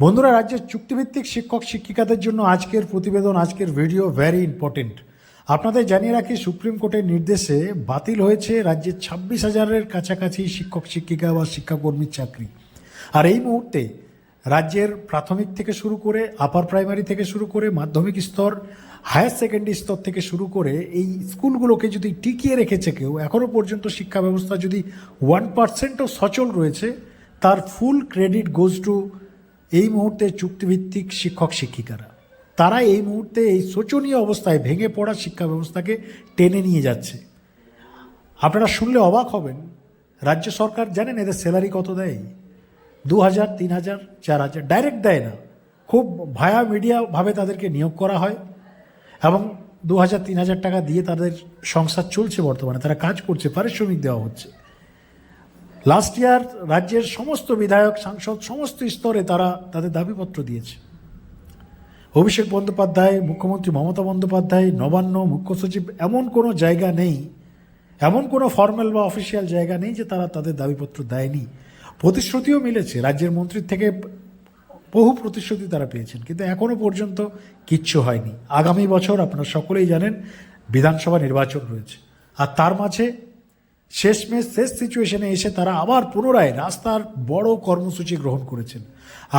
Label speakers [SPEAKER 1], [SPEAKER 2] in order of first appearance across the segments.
[SPEAKER 1] বন্ধুরা, রাজ্যের চুক্তিভিত্তিক শিক্ষক শিক্ষিকাদের জন্য আজকের প্রতিবেদন, আজকের ভিডিও ভ্যারি ইম্পর্টেন্ট আপনাদের জানিয়ে রাখি, সুপ্রিম কোর্টের নির্দেশে বাতিল হয়েছে রাজ্যের ছাব্বিশ হাজারের কাছাকাছি শিক্ষক শিক্ষিকা বা শিক্ষাকর্মীর চাকরি। আর এই মুহূর্তে রাজ্যের প্রাথমিক থেকে শুরু করে আপার প্রাইমারি থেকে শুরু করে মাধ্যমিক স্তর হায়ার সেকেন্ডারি স্তর থেকে শুরু করে এই স্কুলগুলোকে যদি টিকিয়ে রেখেছে কেউ এখনও পর্যন্ত শিক্ষা ব্যবস্থা যদি ওয়ান পার্সেন্টও সচল রয়েছে, তার ফুল ক্রেডিট গোজ টু এই মুহূর্তে চুক্তিভিত্তিক শিক্ষক শিক্ষিকারা। তারা এই মুহূর্তে এই শোচনীয় অবস্থায় ভেঙে পড়া শিক্ষা ব্যবস্থাকে টেনে নিয়ে যাচ্ছে। আপনারা শুনলে অবাক হবেন, রাজ্য সরকার জানেন এদের স্যালারি কত দেয়? দু হাজার তিন হাজার চার হাজার ডাইরেক্ট দেয় না। খুব ভায়া মিডিয়াভাবে তাদেরকে নিয়োগ করা হয় এবং দু হাজার তিন হাজার টাকা দিয়ে তাদের সংসার চলছে বর্তমানে। তারা কাজ করছে, পারিশ্রমিক দেওয়া হচ্ছে। লাস্ট ইয়ার রাজ্যের সমস্ত বিধায়ক, সাংসদ, সমস্ত স্তরে তারা তাদের দাবিপত্র দিয়েছে। অভিষেক বন্দ্যোপাধ্যায়, মুখ্যমন্ত্রী মমতা বন্দ্যোপাধ্যায়, নবান্ন মুখ্য সচিব, এমন কোনো জায়গা নেই, এমন কোনো ফর্মাল বা অফিসিয়াল জায়গা নেই যে তারা তাদের দাবিপত্র দেয়নি। প্রতিশ্রুতিও মিলেছে, রাজ্যের মন্ত্রীর থেকে বহু প্রতিশ্রুতি তারা পেয়েছেন, কিন্তু এখনও পর্যন্ত কিচ্ছু হয়নি। আগামী বছর আপনারা সকলেই জানেন, বিধানসভা নির্বাচন রয়েছে। আর তার মাঝে শেষমেশ শেষ সিচুয়েশনে এসে তারা আবার পুনরায় রাস্তার বড় কর্মসূচি গ্রহণ করেছেন।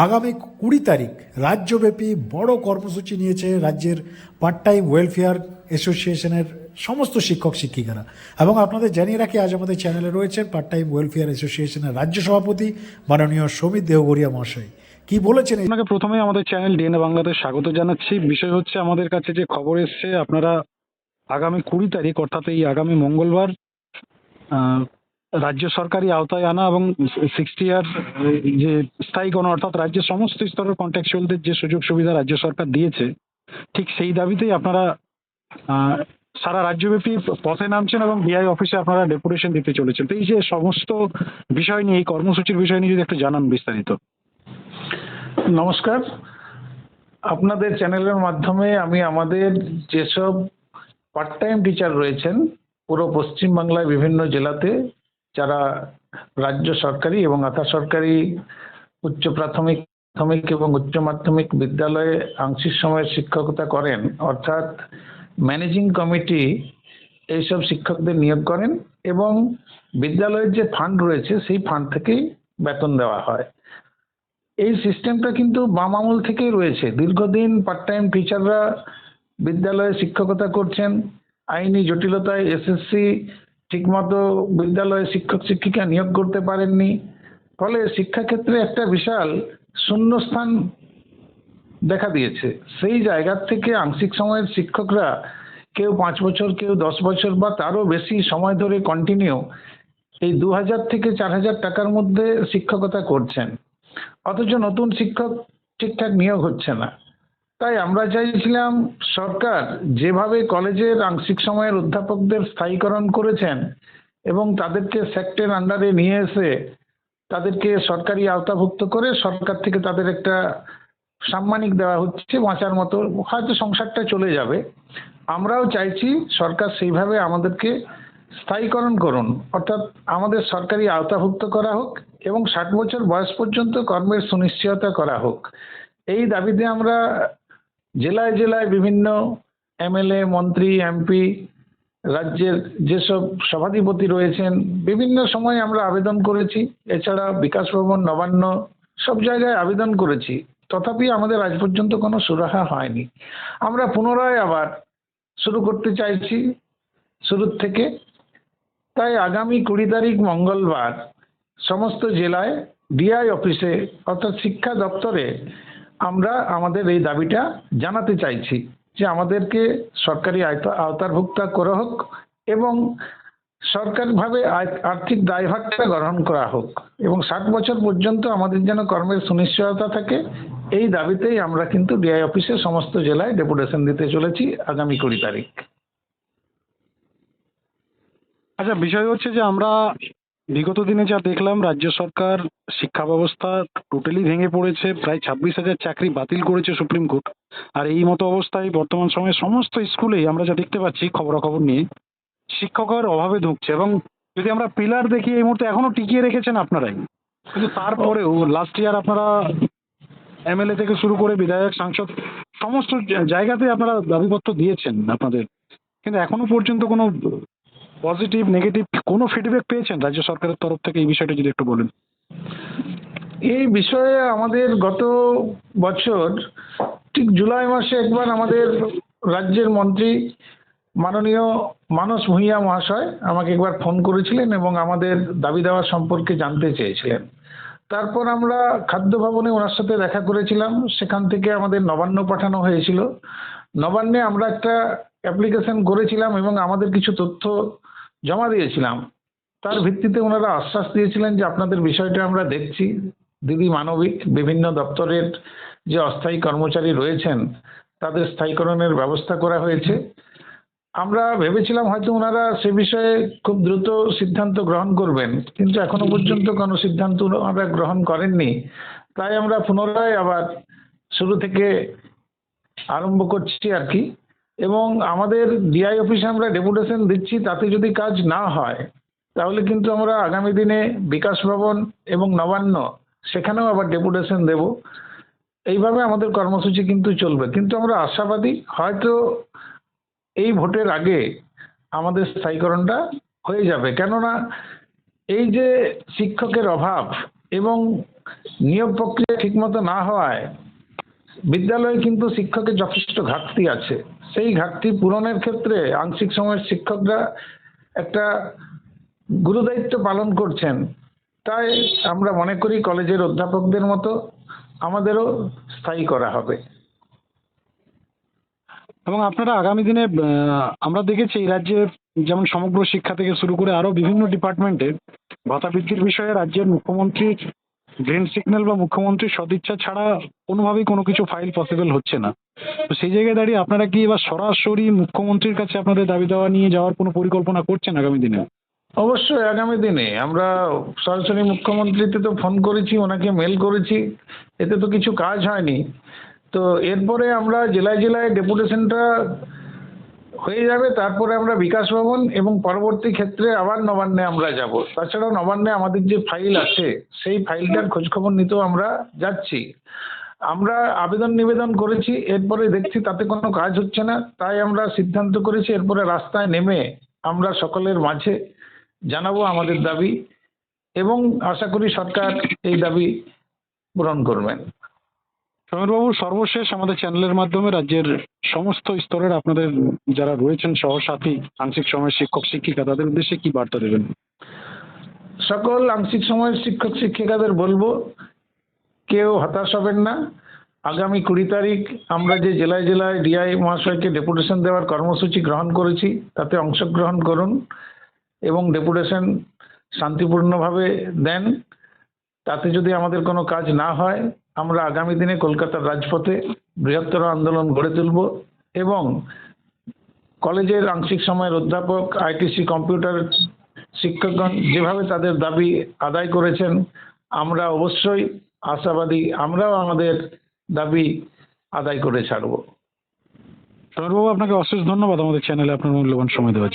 [SPEAKER 1] আগামী কুড়ি তারিখ রাজ্যব্যাপী বড় কর্মসূচি নিয়েছে রাজ্যের পার্ট টাইম ওয়েলফেয়ার অ্যাসোসিয়েশনের সমস্ত শিক্ষক, শিক্ষিকারা। এবং আপনাদের জানিয়ে রাখি, আজ আমাদের চ্যানেলে রয়েছেন পার্ট টাইম ওয়েলফেয়ার অ্যাসোসিয়েশনের রাজ্য সভাপতি মাননীয় সমিত দেহগরিয়া মহাশয়। কি বলেছেন
[SPEAKER 2] আপনাকে প্রথমে আমাদের চ্যানেল ডিএনএ বাংলাতে স্বাগত জানাচ্ছি। বিষয় হচ্ছে, আমাদের কাছে যে খবর এসছে, আপনারা আগামী কুড়ি তারিখ, অর্থাৎ এই আগামী মঙ্গলবার রাজ্য সরকারি আওতায় আনা এবং সিক্সটি ইয়ার যে স্থায়ী গণ, অর্থাৎ রাজ্যের সমস্ত স্তরের কন্ট্রাকচুয়ালদের যে সুযোগ সুবিধা রাজ্য সরকার দিয়েছে, ঠিক সেই দাবিতেই আপনারা সারা রাজ্যব্যাপী পথে নামছেন এবং বিআই অফিসে আপনারা ডেপুটেশন দিতে চলেছেন। তো এই যে সমস্ত বিষয় নিয়ে, এই কর্মসূচির বিষয় নিয়ে যদি একটু জানান বিস্তারিত।
[SPEAKER 3] নমস্কার। আপনাদের চ্যানেলের মাধ্যমে আমি আমাদের যেসব পার্ট টাইম টিচার রয়েছেন পুরো পশ্চিমবাংলায় বিভিন্ন জেলাতে যারা রাজ্য সরকারি এবং আধা সরকারি উচ্চ প্রাথমিক প্রাথমিক এবং উচ্চ মাধ্যমিক বিদ্যালয়ে আংশিক সময়ের শিক্ষকতা করেন, অর্থাৎ ম্যানেজিং কমিটি এইসব শিক্ষকদের নিয়োগ করেন এবং বিদ্যালয়ের যে ফান্ড রয়েছে সেই ফান্ড থেকেই বেতন দেওয়া হয়। এই সিস্টেমটা কিন্তু বাম আমল থেকেই রয়েছে। দীর্ঘদিন পার্ট টাইম টিচাররা বিদ্যালয়ে শিক্ষকতা করছেন আইনি জটিলতায় এসএসসি ঠিকমতো বিদ্যালয়ে শিক্ষক শিক্ষিকা নিয়োগ করতে পারেননি। ফলে শিক্ষাক্ষেত্রে একটা বিশাল শূন্যস্থান দেখা দিয়েছে। সেই জায়গার থেকে আংশিক সময়ের শিক্ষকরা কেউ পাঁচ বছর, কেউ দশ বছর বা তারও বেশি সময় ধরে কন্টিনিউ এই দু হাজার থেকে চার হাজার টাকার মধ্যে শিক্ষকতা করছেন। অথচ নতুন শিক্ষক ঠিকঠাক নিয়োগ হচ্ছে না। তাই আমরা চাইছিলাম সরকার যেভাবে কলেজের আংশিক সময়ের অধ্যাপকদের স্থায়ীকরণ করেছেন এবং তাদেরকে সেক্টর আন্ডারে নিয়ে এসে তাদেরকে সরকারি আওতাভুক্ত করে সরকার থেকে তাদের একটা সাম্মানিক দেওয়া হচ্ছে, বাঁচার মতো। হয়তো সংসারটা চলে যাবে। আমরাও চাইছি সরকার সেইভাবে আমাদেরকে স্থায়ীকরণ করুন। অর্থাৎ আমাদের সরকারি আওতাভুক্ত করা হোক এবং ষাট বছর বয়স পর্যন্ত কর্মের সুনিশ্চয়তা করা হোক। এই দাবিতে আমরা জেলায় জেলায় বিভিন্ন এমএলএ, মন্ত্রী, এমপি, রাজ্যের যেসব সভাধিপতি রয়েছেন, বিভিন্ন সময় আমরা আবেদন করেছি। এছাড়া বিকাশ ভবন, নবান্ন, সব জায়গায় আবেদন করেছি। তথাপি আমাদের আজ পর্যন্ত কোনো সুরাহা হয়নি। আমরা পুনরায় আবার শুরু করতে চাইছি শুরুর থেকে। তাই আগামী কুড়ি তারিখ মঙ্গলবার সমস্ত জেলায় ডিআই অফিসে, অর্থাৎ শিক্ষা দপ্তরে আমরা আমাদের এই দাবিটা জানাতে চাইছি যে আমাদেরকে সরকারি আওতাভুক্ত করা হোক এবং সরকারিভাবে আর্থিক দায়ভারটা গ্রহণ করা হোক এবং ষাট বছর পর্যন্ত আমাদের যেন কর্মের সুনিশ্চয়তা থাকে, এই দাবিতেই আমরা কিন্তু ডিআই অফিসে সমস্ত জেলায় ডেপুটেশন দিতে চলেছি আগামী কুড়ি তারিখ।
[SPEAKER 2] আচ্ছা বিষয় হচ্ছে যে আমরা বিগত দিনে যা দেখলাম, রাজ্য সরকার শিক্ষা ব্যবস্থা টোটালি ভেঙে পড়েছে, প্রায় ছাব্বিশ হাজার চাকরি বাতিল করেছে সুপ্রিম কোর্ট। আর এই মতো অবস্থায় বর্তমান সময়ে সমস্ত স্কুলেই আমরা যা দেখতে পাচ্ছি খবরাখবর নিয়ে শিক্ষকের অভাবে ঢুকছে এবং যদি আমরা পিলার দেখি, এই মুহূর্তে এখনও টিকিয়ে রেখেছেন আপনারাই। কিন্তু তারপরেও লাস্ট ইয়ার আপনারা এমএলএ থেকে শুরু করে বিধায়ক, সাংসদ, সমস্ত জায়গাতে আপনারা দাবিপত্র দিয়েছেন আপনাদের। কিন্তু এখনও পর্যন্ত কোনো পজিটিভ নেগেটিভ কোনো ফিডব্যাক পেয়েছেন রাজ্য সরকারের তরফ থেকে? এই বিষয়টা যদি একটু বলেন।
[SPEAKER 3] এই বিষয়ে আমাদের গত বছর, ঠিক জুলাই মাসে একবার আমাদের রাজ্যের মন্ত্রী মাননীয় মানস ভূঁইয়া মহাশয় আমাকে একবার ফোন করেছিলেন এবং আমাদের দাবি দেওয়া সম্পর্কে জানতে চেয়েছিলেন। তারপর আমরা খাদ্য ভবনে ওনার সাথে দেখা করেছিলাম। সেখান থেকে আমাদের নবান্ন পাঠানো হয়েছিল। নবান্নে আমরা একটা অ্যাপ্লিকেশন করেছিলাম এবং আমাদের কিছু তথ্য জমা দিয়েছিলাম। তার ভিত্তিতে ওনারা আশ্বাস দিয়েছিলেন যে আপনাদের বিষয়টা আমরা দেখছি। দিদি মানবিক, বিভিন্ন দপ্তরের যে অস্থায়ী কর্মচারী রয়েছেন, তাদের স্থায়ীকরণের ব্যবস্থা করা হয়েছে। আমরা ভেবেছিলাম হয়তো ওনারা সে বিষয়ে খুব দ্রুত সিদ্ধান্ত গ্রহণ করবেন, কিন্তু এখনও পর্যন্ত কোনো সিদ্ধান্ত ওনারা গ্রহণ করেননি। তাই আমরা পুনরায় আবার শুরু থেকে আরম্ভ করছি আর কি। এবং আমাদের ডিআই অফিসে আমরা ডেপুটেশন দিচ্ছি, তাতে যদি কাজ না হয়, তাহলে কিন্তু আমরা আগামী দিনে বিকাশ ভবন এবং নবান্ন, সেখানেও আবার ডেপুটেশন দেব। এইভাবে আমাদের কর্মসূচি কিন্তু চলবে। কিন্তু আমরা আশাবাদী, হয়তো এই ভোটের আগে আমাদের স্থায়ীকরণটা হয়ে যাবে। কেননা এই যে শিক্ষকের অভাব এবং নিয়োগ প্রক্রিয়া ঠিকমতো না হওয়ায় বিদ্যালয়ে কিন্তু শিক্ষকের যথেষ্ট ঘাটতি আছে। সেই ঘাটতি পূরণের ক্ষেত্রে আংশিক সময়ের শিক্ষকরা একটা গুরুদায়িত্ব পালন করছেন। তাই আমরা মনে করি কলেজের অধ্যাপকদের মতো আমাদেরও স্থায়ী করা হবে।
[SPEAKER 2] এবং আপনারা আগামী দিনে আমরা দেখেছি এই রাজ্যে যেমন সমগ্র শিক্ষা থেকে শুরু করে আরও বিভিন্ন ডিপার্টমেন্টে ভাতা বৃদ্ধির বিষয়ে রাজ্যের মুখ্যমন্ত্রীর গ্রিন সিগন্যাল বা মুখ্যমন্ত্রীর সদিচ্ছা ছাড়া কোনোভাবেই কোনো কিছু ফাইল পসিবল হচ্ছে না। তো সেই জায়গায় দাঁড়িয়ে আপনারা কি এবার সরাসরি মুখ্যমন্ত্রীর কাছে আপনাদের দাবি দাওয়া নিয়ে যাওয়ার কোনো পরিকল্পনা করছেন আগামী দিনে?
[SPEAKER 3] অবশ্যই, আগামী দিনে। আমরা সরাসরি মুখ্যমন্ত্রীতে তো ফোন করেছি, ওনাকে মেল করেছি। এতে তো কিছু কাজ হয়নি। তো এরপরে আমরা জেলায় জেলায় ডেপুটেশনটা হয়ে যাবে, তারপরে আমরা বিকাশ ভবন এবং পরবর্তী ক্ষেত্রে আবার নবান্নে আমরা যাব। তাছাড়াও নবান্নে আমাদের যে ফাইল আছে, সেই ফাইলটার খোঁজখবর নিতেও আমরা যাচ্ছি। আমরা আবেদন নিবেদন করেছি এরপরে দেখছি তাতে কোনো কাজ হচ্ছে না তাই আমরা সিদ্ধান্ত করেছি এরপরে রাস্তায় নেমে আমরা সকলের মাঝে জানাব আমাদের দাবি এবং আশা করি সরকার এই দাবি পূরণ করবেন।
[SPEAKER 2] সমীরবাবু সর্বশেষ আমাদের চ্যানেলের মাধ্যমে রাজ্যের সমস্ত স্তরের আপনাদের যারা রয়েছেন সহসাথী আংশিক সময় শিক্ষক শিক্ষিকা তাদের উদ্দেশ্যে কি বার্তা দেবেন?
[SPEAKER 3] সকল আংশিক সময়ের শিক্ষক শিক্ষিকাদের বলব কেউ হতাশ হবেন না। আগামী কুড়ি তারিখ আমরা যে জেলায় জেলায় ডিআই মহাশয়কে ডেপুটেশন দেওয়ার কর্মসূচি গ্রহণ করেছি, তাতে অংশগ্রহণ করুন এবং ডেপুটেশন শান্তিপূর্ণভাবে দেন। তাতে যদি আমাদের কোনো কাজ না হয়, আমরা আগামী দিনে কলকাতার রাজপথে বৃহত্তর আন্দোলন গড়ে তুলব এবং কলেজের আংশিক সময়ের অধ্যাপক আইটিসি কম্পিউটার শিক্ষকগণ যেভাবে তাদের দাবি আদায় করেছেন, আমরা অবশ্যই আশাবাদী আমরাও আমাদের দাবি আদায় করে ছাড়ব
[SPEAKER 2] সৌরভবাবু আপনাকে অশেষ ধন্যবাদ আমাদের চ্যানেলে আপনার মূল্যবান সময় দেওয়ার।